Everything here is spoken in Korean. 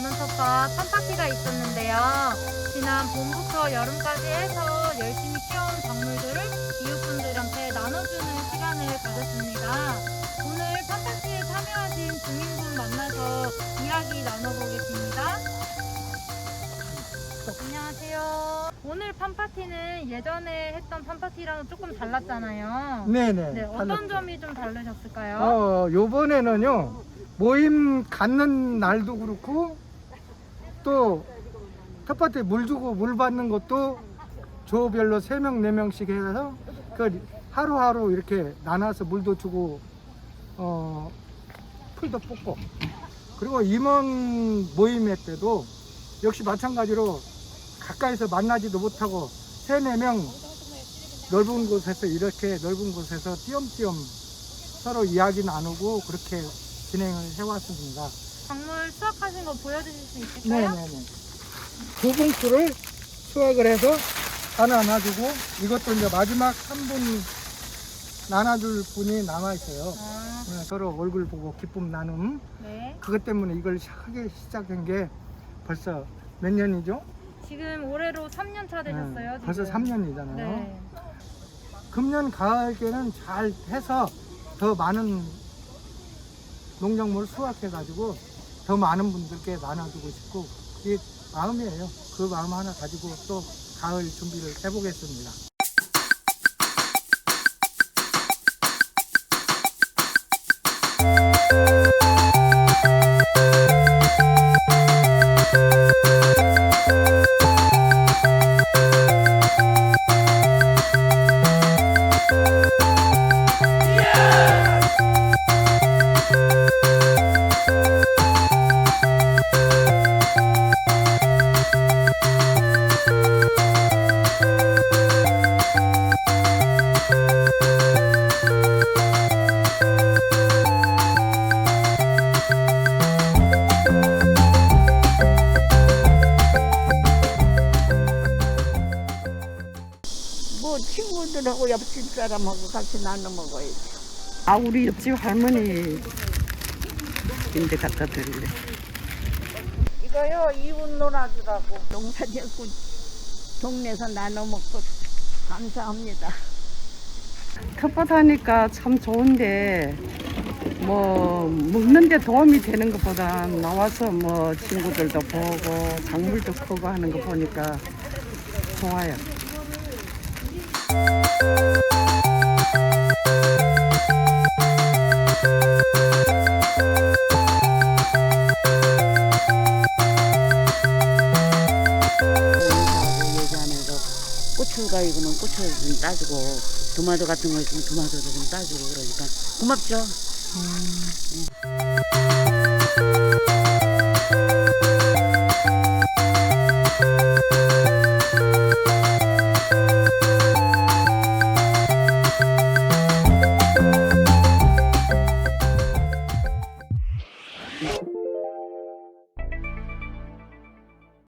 저희가 팜파티가 있었는데요. 지난 봄부터 여름까지 해서 열심히 키워온 작물들을 이웃분들한테 나눠주는 시간을 가졌습니다. 오늘 팜파티에 참여하신 주민분 만나서 이야기 나눠보겠습니다. 안녕하세요. 오늘 팜파티는 예전에 했던 팜파티랑은 조금 달랐잖아요. 네네. 네, 어떤 달랐죠. 점이 좀 다르셨을까요? 어, 요번에는요, 모임 갖는 날도 그렇고, 또, 텃밭에 물 주고 물 받는 것도 조별로 세명네명씩 해서, 그, 하루하루 이렇게 나눠서 물도 주고, 어, 풀도 뽑고, 그리고 임원 모임회 때도 역시 마찬가지로 가까이서 만나지도 못하고, 세네 명 넓은 곳에서 이렇게 넓은 곳에서 띄엄띄엄 서로 이야기 나누고 그렇게 진행을 해왔습니다. 작물 수확하신 거 보여주실 수 있을까요? 네네네. 두 봉투를 수확을 해서 하나 놔주고 이것도 이제 마지막 한 분 나눠줄 분이 남아 있어요. 아, 네, 서로 얼굴 보고 기쁨 나눔. 네. 그것 때문에 이걸 하게 시작한 게 벌써 몇 년이죠? 지금 올해로 3년 차 되셨어요. 네, 지금. 벌써 3년이잖아요. 네. 금년 가을께는 잘 해서 더 많은 농작물 수확해가지고 더 많은 분들께 나눠주고 싶고 그게 마음이에요. 그 마음 하나 가지고 또 가을 준비를 해보겠습니다. 친구들하고 옆집 사람하고 같이 나눠 먹어야지. 아 우리 옆집 할머니 인데 갖다 드릴래. 이거요 이웃 놀아주라고 농사 짓고 동네에서 나눠 먹고 감사합니다. 텃밭 하니까 참 좋은데 뭐 먹는데 도움이 되는 것보다 나와서 뭐 친구들도 보고 작물도 크고 하는 거 보니까 좋아요. 얘기하면서 고추 가이고는 고추를 좀 따주고 토마토 같은 거 있으면 토마토도 좀 따주고 그러니까 고맙죠.